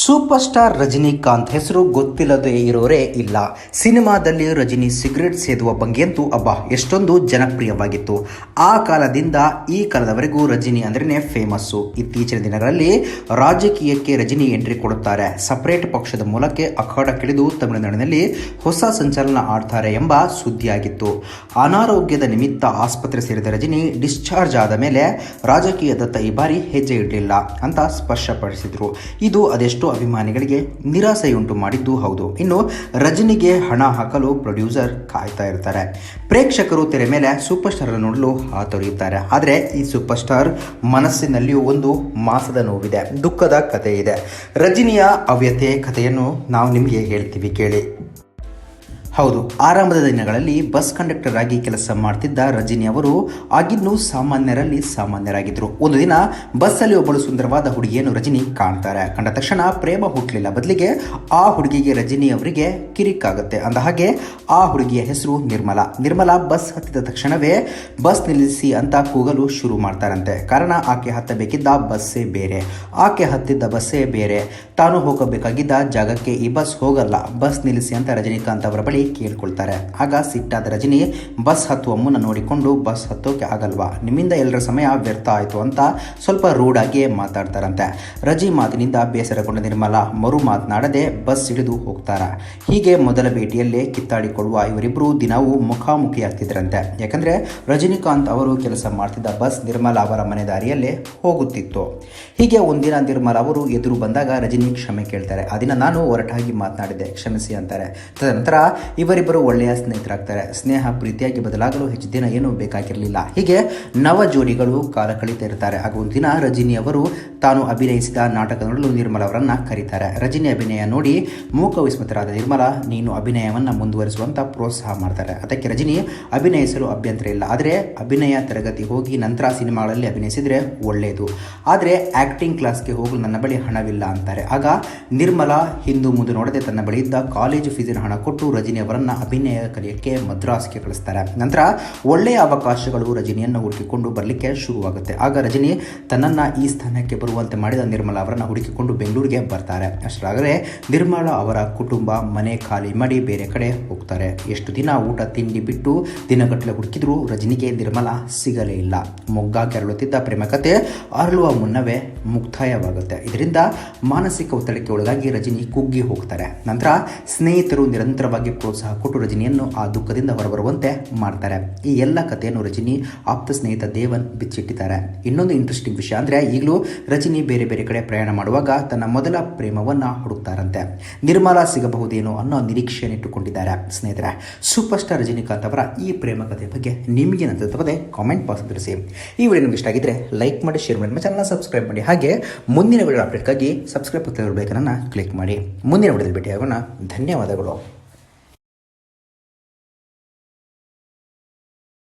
Super star Rajinikanth ಹೆಸರು ಗೊತ್ತಿಲ್ಲದೆ ಇರೋರೇ ಇಲ್ಲ. ಸಿನಿಮಾದಲ್ಲಿ ರಜನಿ ಸಿಗರೆಟ್ ಸೇದುವ ಭಂಗಿಯಂತೂ ಅಬ್ಬಾ, ಎಷ್ಟೊಂದು ಜನಪ್ರಿಯವಾಗಿತ್ತು. ಆ ಕಾಲದಿಂದ ಈ ಕಾಲದವರೆಗೂ ರಜನಿ ಅಂದ್ರೇ ಫೇಮಸ್ಸು ಇತ್ತೀಚಿನ ದಿನಗಳಲ್ಲಿ ರಾಜಕೀಯಕ್ಕೆ ರಜನಿ ಎಂಟ್ರಿ ಕೊಡುತ್ತಾರೆ. ಸಪರೇಟ್ ಪಕ್ಷದ ಮೂಲಕ ಅಖಾಡಕ್ಕಿಳಿದು ತಮಿಳುನಾಡಿನಲ್ಲಿ ಹೊಸ ಸಂಚಲನ ಆಡ್ತಾರೆ ಎಂಬ ಸುದ್ದಿಯಾಗಿತ್ತು. ಅನಾರೋಗ್ಯದ ನಿಮಿತ್ತ ಆಸ್ಪತ್ರೆ ಸೇರಿದ ರಜನಿ ಡಿಸ್ಚಾರ್ಜ್ ಆದ ಮೇಲೆ ರಾಜಕೀಯದತ್ತ ಈ ಬಾರಿ ಹೆಜ್ಜೆ ಇಡಲಿಲ್ಲ ಅಂತ ಸ್ಪಷ್ಟಪಡಿಸಿದರು. ಇದು ಅದೆಷ್ಟೋ ಅಭಿಮಾನಿಗಳಿಗೆ ನಿರಾಸೆಯುಂಟು ಮಾಡಿದ್ದು ಹೌದು. ಇನ್ನು ರಜನಿಗೆ ಹಣ ಹಾಕಲು ಪ್ರೊಡ್ಯೂಸರ್ ಕಾಯ್ತಾ ಇರ್ತಾರೆ. ಪ್ರೇಕ್ಷಕರು ತೆರೆ ಮೇಲೆ ಸೂಪರ್ ಸ್ಟಾರ್ ನೋಡಲು ಹಾತೊರೆಯುತ್ತಾರೆ. ಆದರೆ ಈ ಸೂಪರ್ ಸ್ಟಾರ್ ಮನಸ್ಸಿನಲ್ಲಿಯೂ ಒಂದು ಮಾಸದ ನೋವಿದೆ. ದುಃಖದ ಕಥೆ ಇದೆ ರಜನಿಯ ಅವ್ಯತೆ ಕಥೆಯನ್ನು ನಾವು ನಿಮಗೆ ಹೇಳ್ತೀವಿ ಕೇಳಿ. ಹೌದು, ಆರಂಭದ ದಿನಗಳಲ್ಲಿ ಬಸ್ ಕಂಡಕ್ಟರ್ ಆಗಿ ಕೆಲಸ ಮಾಡ್ತಿದ್ದ ರಜಿನಿ ಅವರು ಆಗಿನ್ನೂ ಸಾಮಾನ್ಯರಲ್ಲಿ ಸಾಮಾನ್ಯರಾಗಿದ್ದರು ಒಂದು ದಿನ ಬಸ್ಸಲ್ಲಿ ಒಬ್ಬಳು ಸುಂದರವಾದ ಹುಡುಗಿಯನ್ನು ರಜನಿ ಕಾಣ್ತಾರೆ. ಕಂಡ ತಕ್ಷಣ ಪ್ರೇಮ ಹುಟ್ಟಲಿಲ್ಲ ಬದಲಿಗೆ ಆ ಹುಡುಗಿಗೆ ರಜನಿ ಅವರಿಗೆ ಕಿರಿಕಾಗುತ್ತೆ. ಅಂದ ಹಾಗೆ ಆ ಹುಡುಗಿಯ ಹೆಸರು ನಿರ್ಮಲಾ. ನಿರ್ಮಲಾ ಬಸ್ ಹತ್ತಿದ ತಕ್ಷಣವೇ ಬಸ್ ನಿಲ್ಲಿಸಿ ಅಂತ ಕೂಗಲು ಶುರು ಮಾಡ್ತಾರಂತೆ. ಕಾರಣ, ಆಕೆ ಹತ್ತಬೇಕಿದ್ದ ಬಸ್ಸೇ ಬೇರೆ. ಆಕೆ ಹತ್ತಿದ್ದ ಬಸ್ಸೇ ಬೇರೆ. ತಾನು ಹೋಗಬೇಕಾಗಿದ್ದ ಜಾಗಕ್ಕೆ ಈ ಬಸ್ ಹೋಗಲ್ಲ. ಬಸ್ ನಿಲ್ಲಿಸಿ ಅಂತ ರಜನಿಕಾಂತ್ ಅವರ ಬಳಿ ಕೇಳ್ಕೊಳ್ತಾರೆ. ಆಗ ಸಿಟ್ಟಾದ ರಜನಿ ಬಸ್ ಹತ್ತುವ ಮುನ್ನ ನೋಡಿಕೊಂಡು ಬಸ್ ಹತ್ತೋಕೆ ಆಗಲ್ವಾ? ನಿಮ್ಮಿಂದ ಎಲ್ಲರ ಸಮಯ ವ್ಯರ್ಥ ಆಯಿತು ಅಂತ ಸ್ವಲ್ಪ ರೂಢಾಗಿ ಮಾತಾಡ್ತಾರಂತೆ. ರಜಿ ಮಾತಿನಿಂದ ಬೇಸರಗೊಂಡ ನಿರ್ಮಲ ಮರು ಮಾತನಾಡದೆ ಬಸ್ ಹಿಡಿದು ಹೋಗ್ತಾರ. ಹೀಗೆ ಮೊದಲ ಭೇಟಿಯಲ್ಲೇ ಕಿತ್ತಾಡಿಕೊಳ್ಳುವ ಇವರಿಬ್ಬರು ದಿನವೂ ಮುಖಾಮುಖಿಯಾಗ್ತಿದ್ರಂತೆ. ಯಾಕಂದ್ರೆ ರಜನಿಕಾಂತ್ ಅವರು ಕೆಲಸ ಮಾಡ್ತಿದ್ದ ಬಸ್ ನಿರ್ಮಲ ಅವರ ಮನೆ ದಾರಿಯಲ್ಲೇ ಹೋಗುತ್ತಿತ್ತು. ಹೀಗೆ ಒಂದಿನ ನಿರ್ಮಲ ಅವರು ಎದುರು ಬಂದಾಗ ರಜನಿ ಕ್ಷಮೆ ಕೇಳ್ತಾರೆ. ಆ ದಿನ ನಾನು ಹೊರಟಾಗಿ ಮಾತನಾಡಿದೆ ಕ್ಷಮಿಸಿ ಅಂತಾರೆ. ತದನಂತರ ಇವರಿಬ್ಬರು ಒಳ್ಳೆಯ ಸ್ನೇಹಿತರಾಗ್ತಾರೆ. ಸ್ನೇಹ ಪ್ರೀತಿಯಾಗಿ ಬದಲಾಗಲು ಹೆಚ್ಚು ದಿನ ಏನೂ ಬೇಕಾಗಿರಲಿಲ್ಲ. ಹೀಗೆ ನವ ಜೋಡಿಗಳು ಕಾಲ ಕಳೀತಾ ಇರ್ತಾರೆ ಹಾಗೂ ದಿನ ರಜಿನಿ ಅವರು ತಾನು ಅಭಿನಯಿಸಿದ ನಾಟಕ ನೋಡಲು ನಿರ್ಮಲ ಅವರನ್ನ ಕರೀತಾರೆ. ರಜಿನಿ ಅಭಿನಯ ನೋಡಿ ಮೂಕ ವಿಸ್ಮಿತರಾದ ನಿರ್ಮಲ, ನೀನು ಅಭಿನಯವನ್ನು ಮುಂದುವರಿಸುವಂತ ಪ್ರೋತ್ಸಾಹ ಮಾಡ್ತಾರೆ. ಅದಕ್ಕೆ ರಜಿನಿ ಅಭಿನಯಿಸಲು ಅಭ್ಯಂತರ ಇಲ್ಲ. ಆದರೆ ಅಭಿನಯ ತರಗತಿ ಹೋಗಿ ನಂತರ ಸಿನಿಮಾಗಳಲ್ಲಿ ಅಭಿನಯಿಸಿದರೆ ಒಳ್ಳೆಯದು ಆದರೆ ಆಕ್ಟಿಂಗ್ ಕ್ಲಾಸ್ಗೆ ಹೋಗಲು ನನ್ನ ಬಳಿ ಹಣವಿಲ್ಲ ಅಂತಾರೆ. ಆಗ ನಿರ್ಮಲ ಹಿಂದೂ ಮುಂದೆ ನೋಡದೆ ತನ್ನ ಬಳಿ ಇದ್ದ ಕಾಲೇಜು ಫೀಸಿನ ಹಣ ಕೊಟ್ಟು ರಜನಿ ಅವರನ್ನ ಅಭಿನಯ ಕಲಿಯಕ್ಕೆ ಮದ್ರಾಸ್ಗೆ ಕಳಿಸ್ತಾರೆ. ನಂತರ ಒಳ್ಳೆಯ ಅವಕಾಶಗಳು ರಜನಿಯನ್ನು ಹುಡುಕಿಕೊಂಡು ಬರಲಿಕ್ಕೆ ಶುರುವಾಗುತ್ತೆ. ಆಗ ರಜನಿ ತನ್ನನ್ನು ಈ ಸ್ಥಾನಕ್ಕೆ ಬರುವಂತೆ ಮಾಡಿದ ನಿರ್ಮಲಾ ಅವರನ್ನು ಹುಡುಕಿಕೊಂಡು ಬೆಂಗಳೂರಿಗೆ ಬರ್ತಾರೆ. ಅಷ್ಟರಾಗಲೇ ನಿರ್ಮಲಾ ಅವರ ಕುಟುಂಬ ಮನೆ ಖಾಲಿ ಮಾಡಿ ಬೇರೆ ಕಡೆ ಹೋಗ್ತಾರೆ. ಎಷ್ಟು ದಿನ ಊಟ, ತಿಂಡಿ ಬಿಟ್ಟು ದಿನಗಟ್ಟಲೆ ಹುಡುಕಿದ್ರು ರಜನಿಗೆ ನಿರ್ಮಲಾ ಸಿಗಲೇ ಇಲ್ಲ. ಮೊಗ್ಗ ಕೆರಳುತ್ತಿದ್ದ ಪ್ರೇಮ ಕಥೆ ಅರಳುವ ಮುನ್ನವೇ ಮುಕ್ತಾಯವಾಗುತ್ತೆ. ಇದರಿಂದ ಮಾನಸಿಕ ಒತ್ತಡಕ್ಕೆ ಒಳಗಾಗಿ ರಜನಿ ಕುಗ್ಗಿ ಹೋಗ್ತಾರೆ. ನಂತರ ಸ್ನೇಹಿತರು ನಿರಂತರವಾಗಿ ಪ್ರೋತ್ಸಾಹ ಕೊಟ್ಟು ರಜನಿಯನ್ನು ಆ ದುಃಖದಿಂದ ಹೊರಬರುವಂತೆ ಮಾಡ್ತಾರೆ. ಈ ಎಲ್ಲ ಕಥೆಯನ್ನು ರಜನಿ ಆಪ್ತ ಸ್ನೇಹಿತ ದೇವನ್ ಬಿಚ್ಚಿಟ್ಟಿದ್ದಾರೆ. ಇನ್ನೊಂದು ಇಂಟ್ರೆಸ್ಟಿಂಗ್ ವಿಷಯ ಅಂದರೆ ಈಗಲೂ ರಜನಿ ಬೇರೆ ಬೇರೆ ಕಡೆ ಪ್ರಯಾಣ ಮಾಡುವಾಗ ತನ್ನ ಮೊದಲ ಪ್ರೇಮವನ್ನು ಹುಡುಕ್ತಾರಂತೆ. ನಿರ್ಮಲಾ ಸಿಗಬಹುದೇನೋ ಅನ್ನೋ ನಿರೀಕ್ಷೆಯನ್ನು ಇಟ್ಟುಕೊಂಡಿದ್ದಾರೆ. ಸ್ನೇಹಿತರೆ ಸೂಪರ್ ಸ್ಟಾರ್ ರಜನಿಕಾಂತ್ ಅವರ ಈ ಪ್ರೇಮ ಕಥೆ ಬಗ್ಗೆ ನಿಮಗೆ ನನ್ನ ತಪ್ಪದೆ ಕಾಮೆಂಟ್ ಬಾಕ್ಸ್ ತಿಳಿಸಿ. ಈ ವಿಡಿಯೋ ನಿಮ್ಗೆ ಇಷ್ಟ ಆಗಿದ್ರೆ ಲೈಕ್ ಮಾಡಿ ಶೇರ್ ಮಾಡಿ, ನಮ್ಮ ಸಬ್ಸ್ಕ್ರೈಬ್ ಮಾಡಿ. ಹಾಗೆ ಮುಂದಿನ ವಿಡಿಯೋ ಅಪ್ಡೇಟ್ಗಾಗಿ ಸಬ್ಸ್ಕ್ರೈಬ್ ಬೇಕನ್ನ ಕ್ಲಿಕ್ ಮಾಡಿ. ಮುಂದಿನ ವಿಡಿಯೋದಲ್ಲಿ ಭೇಟಿಯಾಗೋಣ. ಧನ್ಯವಾದಗಳು.